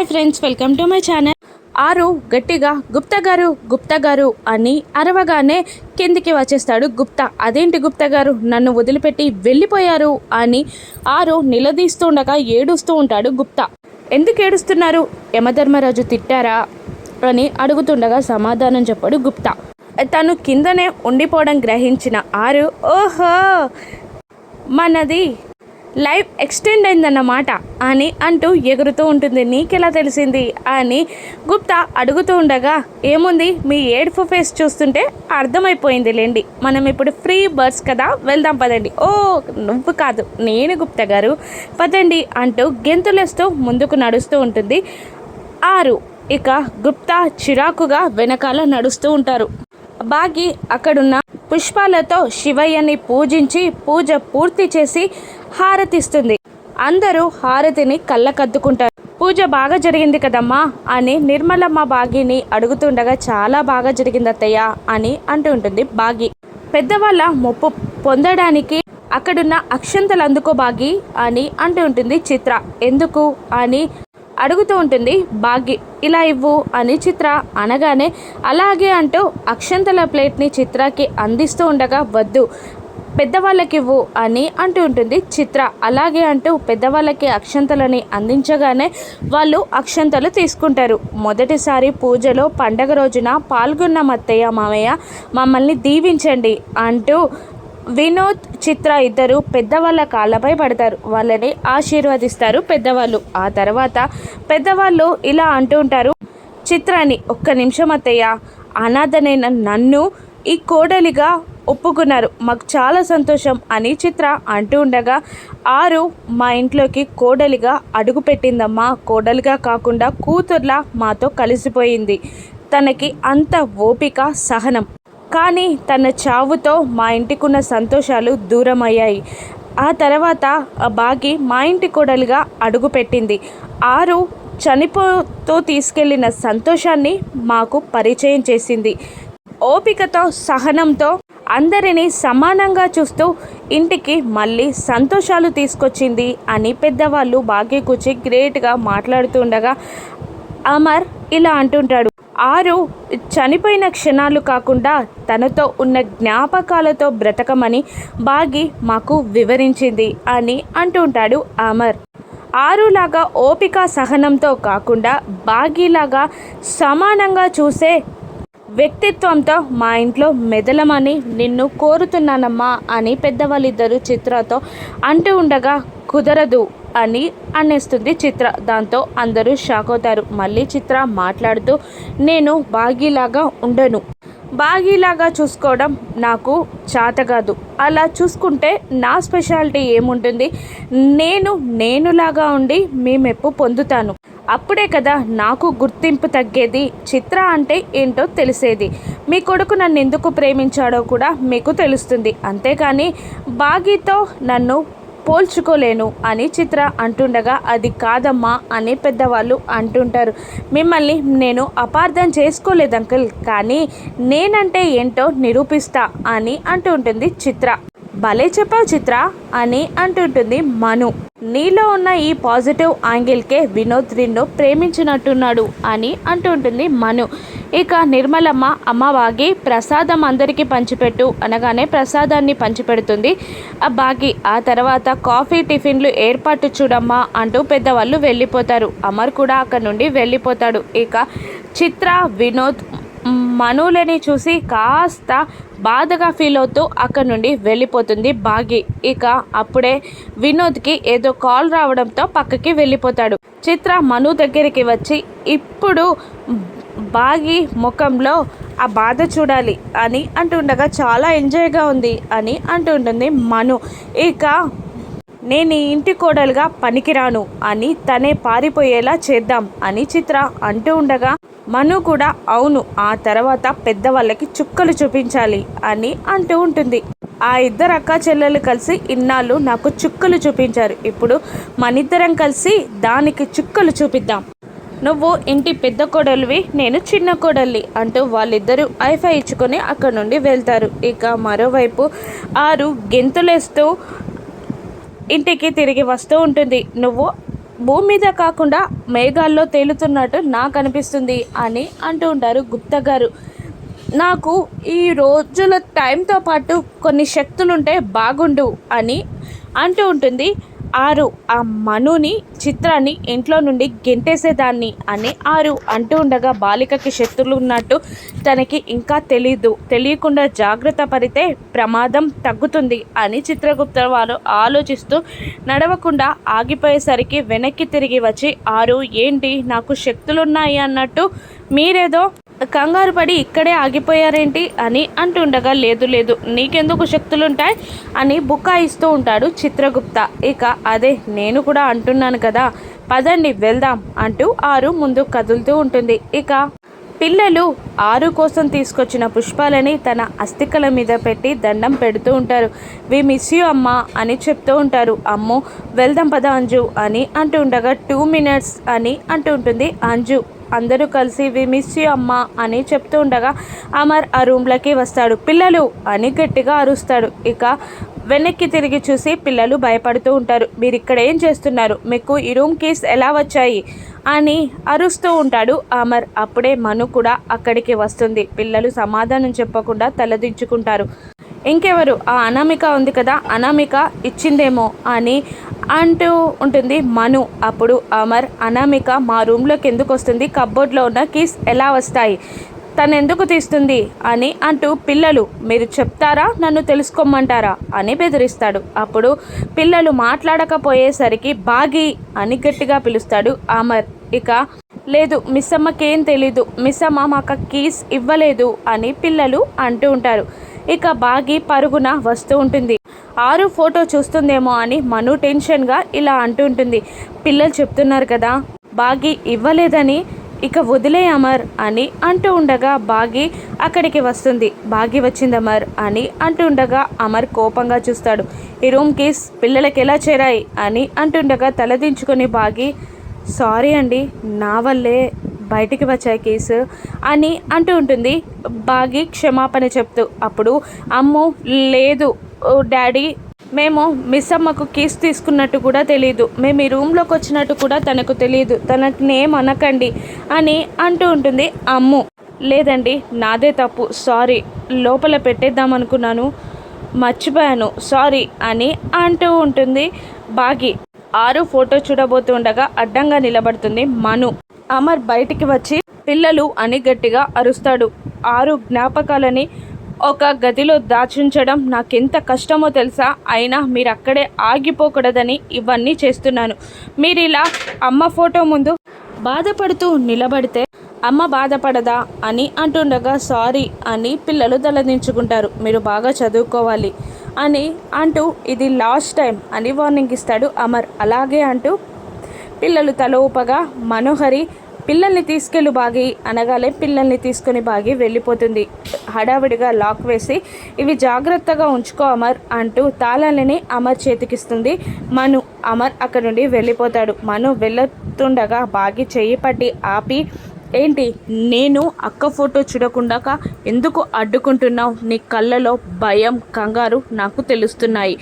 Hi friends welcome to my channel. ఆరు గట్టిగా గుప్తా గారు గుప్తా గారు అని అరవగానే కిందికి వచ్చేస్తాడు గుప్తా. అదేంటి గుప్తా గారు నన్ను వదిలిపెట్టి వెళ్ళిపోయారు? అని ఆరు నిలదీస్తుండగా ఏడుస్తూ ఉంటాడు గుప్తా. ఎందుకు ఏడుస్తున్నారు? యమధర్మరాజు తిట్టారా? అని అడుగుతుండగా సమాధానం చెప్పాడు గుప్తా. తను కిందనే ఉండిపోవడం గ్రహించిన ఆరు ఓహో! మనది లైఫ్ ఎక్స్టెండ్ అయిందన్నమాట అని అంటూ ఎగురుతూ ఉంటుంది. నీకెలా తెలిసింది? అని గుప్తా అడుగుతూ ఉండగా ఏముంది? మీ ఏడుపు ఫేస్ చూస్తుంటే అర్థమైపోయింది లేండి. మనం ఇప్పుడు ఫ్రీ బర్డ్స్ కదా? వెళ్దాం పదండి. ఓ నువ్వు కాదు. నేను గుప్తా గారు. పదండి అంటూ గెంతులేస్తూ ముందుకు నడుస్తూ ఉంటుంది. ఆరు. ఇక గుప్తా చిరాకుగా వెనకాల నడుస్తూ ఉంటారు. బాగి అక్కడున్న పుష్పాలతో శివయ్యని పూజించి పూజ పూర్తి చేసి హారతిస్తుంది. అందరూ హారతిని కళ్ళకద్దుకుంటారు. పూజ బాగా జరిగింది కదమ్మా అని నిర్మలమ్మ బాగిని అడుగుతుండగా చాలా బాగా జరిగింది అత్తయ్య అని అంటూ ఉంటుంది బాగి. పెద్దవాళ్ళ మొప్పు పొందడానికి అక్కడున్న అక్షంతలు అందుకో బాగి అని అంటూ ఉంటుంది చిత్ర. ఎందుకు? అని అడుగుతూ ఉంటుంది భాగ్య ఇలా ఇవ్వు అని చిత్ర అనగానే అలాగే అంటూ అక్షంతల ప్లేట్ని చిత్రకి అందిస్తూ ఉండగా వద్దు పెద్దవాళ్ళకి ఇవ్వు అని అంటూ ఉంటుంది చిత్ర. అలాగే అంటూ పెద్దవాళ్ళకి అక్షంతలని అందించగానే వాళ్ళు అక్షంతలు తీసుకుంటారు. మొదటిసారి పూజలో పండగ రోజున పాల్గొన్న మత్తయ్య మామయ్య మమ్మల్ని దీవించండి అంటూ వినోద్ చిత్ర ఇద్దరు పెద్దవాళ్ళ కాళ్ళపై పడతారు. వాళ్ళని ఆశీర్వదిస్తారు పెద్దవాళ్ళు. ఆ తర్వాత పెద్దవాళ్ళు ఇలా అంటూ ఉంటారు చిత్రాన్ని ఒక్క నిమిషం అత్తయ్య. అనాథనైన నన్ను ఈ కోడలిగా ఒప్పుకున్నారు. మాకు చాలా సంతోషం అని చిత్ర అంటూ ఉండగా ఆరు మా ఇంట్లోకి కోడలిగా అడుగు పెట్టిందమ్మా. కోడలిగా కాకుండా కూతుర్లా మాతో కలిసిపోయింది. తనకి అంత ఓపిక సహనం. కానీ తన చావుతో మా ఇంటికున్న సంతోషాలు దూరం అయ్యాయి ఆ తర్వాత బాగి మా ఇంటి కోడలుగా అడుగుపెట్టింది. ఆరు చనిపోతూ తీసుకెళ్ళిన సంతోషాన్ని మాకు పరిచయం చేసింది. ఓపికతో సహనంతో అందరినీ సమానంగా చూస్తూ ఇంటికి మళ్ళీ సంతోషాలు తీసుకొచ్చింది అని పెద్దవాళ్ళు బాగా కూర్చి గ్రేట్గా మాట్లాడుతుండగా అమర్ ఇలా అంటుంటాడు. ఆరు చనిపోయిన క్షణాలు కాకుండా తనతో ఉన్న జ్ఞాపకాలతో బ్రతకమని బాగి మాకు వివరించింది అని అంటుంటాడు అమర్ ఆరులాగా ఓపిక సహనంతో కాకుండా బాగీలాగా సమానంగా చూసే వ్యక్తిత్వంతో మా ఇంట్లో మెదలమని నిన్ను కోరుతున్నానమ్మా అని పెద్దవాళ్ళిద్దరు చిత్రతో అంటూ ఉండగా కుదరదు అని అనేస్తుంది చిత్ర. దాంతో అందరూ షాక్ అవుతారు. మళ్ళీ చిత్ర మాట్లాడుతూ నేను బాగీలాగా ఉండను. బాగీలాగా చూసుకోవడం నాకు చేత కాదు. అలా చూసుకుంటే నా స్పెషాలిటీ ఏముంటుంది? నేను నేనులాగా ఉండి మీ మెప్పు పొందుతాను. అప్పుడే కదా నాకు గుర్తింపు తగ్గేది. చిత్ర అంటే ఏంటో తెలిసేది. మీ కొడుకు నన్ను ఎందుకు ప్రేమించాడో కూడా మీకు తెలుస్తుంది. అంతేకాని బాగీతో నన్ను పోల్చుకోలేను అని చిత్ర అంటుండగా అది కాదమ్మా అని పెద్దవాళ్ళు అంటుంటారు. మిమ్మల్ని నేను అపార్థం చేసుకోలేదు అంకుల్ కానీ నేనంటే ఏంటో నిరూపిస్తా అని అంటుంటుంది చిత్ర. భలే చెప్పావు చిత్ర అని అంటుంటుంది మను. నీలో ఉన్న ఈ పాజిటివ్ యాంగిల్కే వినోద్ నిన్ను ప్రేమించినట్టున్నాడు అని అంటుంటుంది మను. ఇక నిర్మలమ్మ అమ్మవాగి ప్రసాదం అందరికీ పంచిపెట్టు అనగానే ప్రసాదాన్ని పంచిపెడుతుంది. ఆ బాగి ఆ తర్వాత కాఫీ టిఫిన్లు ఏర్పాటు చూడమ్మా అంటూ పెద్దవాళ్ళు వెళ్ళిపోతారు. అమర్ కూడా అక్కడ నుండి వెళ్ళిపోతాడు. ఇక చిత్ర వినోద్ మనులని చూసి కాస్త బాధగా ఫీల్ అవుతూ అక్కడ నుండి వెళ్ళిపోతుంది బాగి. ఇక అప్పుడే వినోద్కి ఏదో కాల్ రావడంతో పక్కకి వెళ్ళిపోతాడు. చిత్ర మను దగ్గరికి వచ్చి ఇప్పుడు బాగి ముఖంలో ఆ బాధ చూడాలి అని అంటుండగా చాలా ఎంజాయ్గా ఉంది అని అంటుంటుంది మను. ఇక నేను ఈ ఇంటి కోడలుగా పనికిరాను అని తనే పారిపోయేలా చేద్దాం అని చిత్ర అంటూ ఉండగా మను కూడా అవును ఆ తర్వాత పెద్దవాళ్ళకి చుక్కలు చూపించాలి అని అంటూ ఉంటుంది. ఆ ఇద్దరు అక్క చెల్లెలు కలిసి ఇన్నాళ్ళు నాకు చుక్కలు చూపించారు. ఇప్పుడు మనిద్దరం కలిసి దానికి చుక్కలు చూపిద్దాం. నువ్వు ఇంటి పెద్ద కోడలివి నేను చిన్న కోడల్ని అంటూ వాళ్ళిద్దరూ ఐఫై ఇచ్చుకొని అక్కడ నుండి వెళ్తారు. ఇక మరోవైపు ఆరు గెంతులేస్తూ ఇంటికి తిరిగి వస్తూ ఉంటుంది. నువ్వు భూమి మీద కాకుండా మేఘాల్లో తేలుతున్నట్టు నాకు అనిపిస్తుంది అని అంటూ ఉంటారు గుప్తా గారు. నాకు ఈ రోజుల టైంతో పాటు కొన్ని శక్తులు ఉంటే బాగుండు అని అంటూ ఉంటుంది. ఆరు. ఆ మనుని చిత్రాన్ని ఇంట్లో నుండి గెంటేసేదాన్ని అని ఆరు అంటూ ఉండగా బాలికకి శత్రులు ఉన్నట్టు తనకి ఇంకా తెలీదు. తెలియకుండా జాగ్రత్త పడితే ప్రమాదం తగ్గుతుంది అని చిత్రగుప్త వారు ఆలోచిస్తూ నడవకుండా ఆగిపోయేసరికి వెనక్కి తిరిగి వచ్చి ఆరు ఏంటి? నాకు శక్తులున్నాయి అన్నట్టు మీరేదో కంగారు పడి ఇక్కడే ఆగిపోయారేంటి అని అంటుండగా లేదు లేదు నీకెందుకు శక్తులుంటాయి? అని బుకాయిస్తూ ఉంటాడు చిత్రగుప్త. ఇక అదే నేను కూడా అంటున్నాను కదా పదండి వెళ్దాం అంటూ ఆరు ముందు కదులుతూ ఉంటుంది. ఇక పిల్లలు ఆరు కోసం తీసుకొచ్చిన పుష్పాలని తన అస్థికల మీద పెట్టి దండం పెడుతూ ఉంటారు. వి మిస్ యూ అమ్మ అని చెప్తూ ఉంటారు. అమ్మో వెళ్దాం పద అంజు అని అంటూ ఉండగా టూ మినిట్స్ అని అంటూ ఉంటుంది అంజు. అందరూ కలిసి వి మిస్ యూ అమ్మ అని చెప్తూ ఉండగా అమర్ ఆ రూమ్లోకి వస్తాడు. పిల్లలు అని గట్టిగా అరుస్తాడు. ఇక వెనక్కి తిరిగి చూసి పిల్లలు భయపడుతూ ఉంటారు. మీరు ఇక్కడ ఏం చేస్తున్నారు? మీకు ఈ రూమ్ కీస్ ఎలా వచ్చాయి? అని అరుస్తూ ఉంటాడు అమర్. అప్పుడే మను కూడా అక్కడికి వస్తుంది. పిల్లలు సమాధానం చెప్పకుండా తలదించుకుంటారు ఇంకెవరు? ఆ అనామిక ఉంది కదా. అనామిక ఇచ్చిందేమో అని అంటూ ఉంటుంది. మను అప్పుడు అమర్ అనామిక మా రూమ్లోకి ఎందుకు వస్తుంది? కబ్బోర్డ్లో ఉన్న కీస్ ఎలా వస్తాయి? తను ఎందుకు తీస్తుంది అని అంటూ పిల్లలు మీరు చెప్తారా? నన్ను తెలుసుకోమంటారా? అని బెదిరిస్తాడు. అప్పుడు పిల్లలు మాట్లాడకపోయేసరికి బాగి అని గట్టిగా పిలుస్తాడు అమర్. ఇక లేదు మిస్ అమ్మకేం తెలీదు. మిస్ అమ్మ మాకు కీస్ ఇవ్వలేదు అని పిల్లలు అంటూ ఉంటారు. ఇక బాగి పరుగున వస్తూ ఉంటుంది. ఆరు ఫోటో చూస్తుందేమో అని మను టెన్షన్గా ఇలా అంటూ ఉంటుంది. పిల్లలు చెప్తున్నారు కదా బాగి ఇవ్వలేదని ఇక వదిలే అమర్ అని అంటూ ఉండగా బాగి అక్కడికి వస్తుంది. బాగి వచ్చింది అమర్ అని అంటూ ఉండగా అమర్ కోపంగా చూస్తాడు. ఈ రూమ్ కేస్ పిల్లలకి ఎలా చేరాయి? అని అంటుండగా తలదించుకొని బాగి సారీ అండి నా వల్లే బయటికి వచ్చాయి కేసు అని అంటూ ఉంటుంది. బాగి క్షమాపణ చెప్తూ అప్పుడు అమ్ము లేదు డాడీ మేము మిస్ అమ్మకు కీస్ తీసుకున్నట్టు కూడా తెలియదు మేము ఈ రూమ్లోకి వచ్చినట్టు కూడా తనకు తెలియదు తనకునేం నేమ్ అనకండి అని అంటూ ఉంటుంది అమ్ము. లేదండి నాదే తప్పు. సారీ లోపల పెట్టేద్దాం అనుకున్నాను మర్చిపోయాను. సారీ అని అంటూ ఉంటుంది బాగి. ఆరు ఫోటో చూడబోతుండగా అడ్డంగా నిలబడుతుంది మను. అమర్ బయటికి వచ్చి పిల్లలు అని గట్టిగా అరుస్తాడు. ఆరు జ్ఞాపకాలని ఒక గదిలో దాచుంచడం నాకెంత కష్టమో తెలుసా? అయినా మీరు అక్కడే ఆగిపోకూడదని ఇవన్నీ చేస్తున్నాను. మీరు ఇలా అమ్మ ఫోటో ముందు బాధపడుతూ నిలబడితే అమ్మ బాధపడదా అని అంటుండగా సారీ అని పిల్లలు తలదించుకుంటారు. మీరు బాగా చదువుకోవాలి అని అంటూ ఇది లాస్ట్ టైం అని వార్నింగ్ ఇస్తాడు అమర్. అలాగే అంటూ పిల్లలు తల ఊపగా మనోహరి పిల్లల్ని తీసుకెళ్ళు బాగి అనగానే పిల్లల్ని తీసుకొని బాగి వెళ్ళిపోతుంది. హడావిడిగా లాక్ వేసి ఇవి జాగ్రత్తగా ఉంచుకో అమర్ అంటూ తాళాలని అమర్ చేతికిస్తుంది. మను అమర్ అక్కడ నుండి వెళ్ళిపోతాడు. మను వెళ్ళుతుండగా బాగి చెయ్యి పట్టి ఆపి ఏంటి నేను అక్క ఫోటో చూడకుండా ఎందుకు అడ్డుకుంటున్నావు? నీ కళ్ళలో భయం కంగారు నాకు తెలుస్తున్నాయి.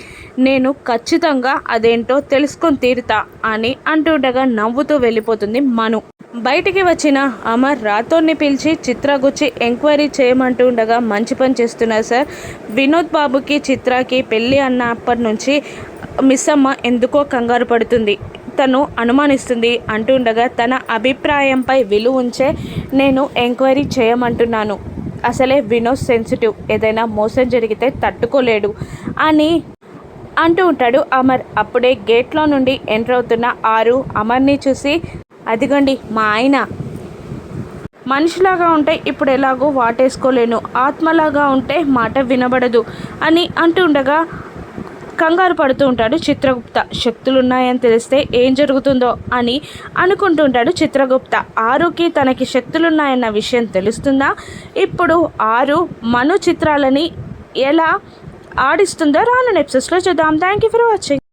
నేను ఖచ్చితంగా అదేంటో తెలుసుకొని తీరుతా అని అంటుండగా నవ్వుతూ వెళ్ళిపోతుంది మను. బయటికి వచ్చిన అమర్ రాథోడ్ని పిలిచి చిత్రగుచ్చి ఎంక్వైరీ చేయమంటూ ఉండగా మంచి పని చేస్తున్నారు సార్. వినోద్ బాబుకి చిత్రకి పెళ్ళి అన్నప్పటి నుంచి మిస్ అమ్మ ఎందుకో కంగారు పడుతుంది. తను అనుమానిస్తుంది అంటుండగా తన అభిప్రాయంపై విలువ ఉంచే నేను ఎంక్వైరీ చేయమంటున్నాను. అసలే వినోద్ సెన్సిటివ్ ఏదైనా మోసం జరిగితే తట్టుకోలేడు అని అంటూ ఉంటాడు అమర్. అప్పుడే గేట్లో నుండి ఎంటర్ అవుతున్న ఆరు అమర్ని చూసి అదిగండి మా ఆయన. మనిషిలాగా ఉంటే ఇప్పుడు ఎలాగో వాటేసుకోలేను. ఆత్మలాగా ఉంటే మాట వినబడదు అని అంటుండగా కంగారు పడుతూ ఉంటాడు చిత్రగుప్త. శక్తులున్నాయని తెలిస్తే ఏం జరుగుతుందో అని అనుకుంటుంటాడు చిత్రగుప్త. ఆరుకి తనకి శక్తులున్నాయన్న విషయం తెలుస్తుందా? ఇప్పుడు ఆరు మను చిత్రాలని ఎలా ఆడిస్తుందో రాను నెప్సెస్లో చూద్దాం. Thank you for watching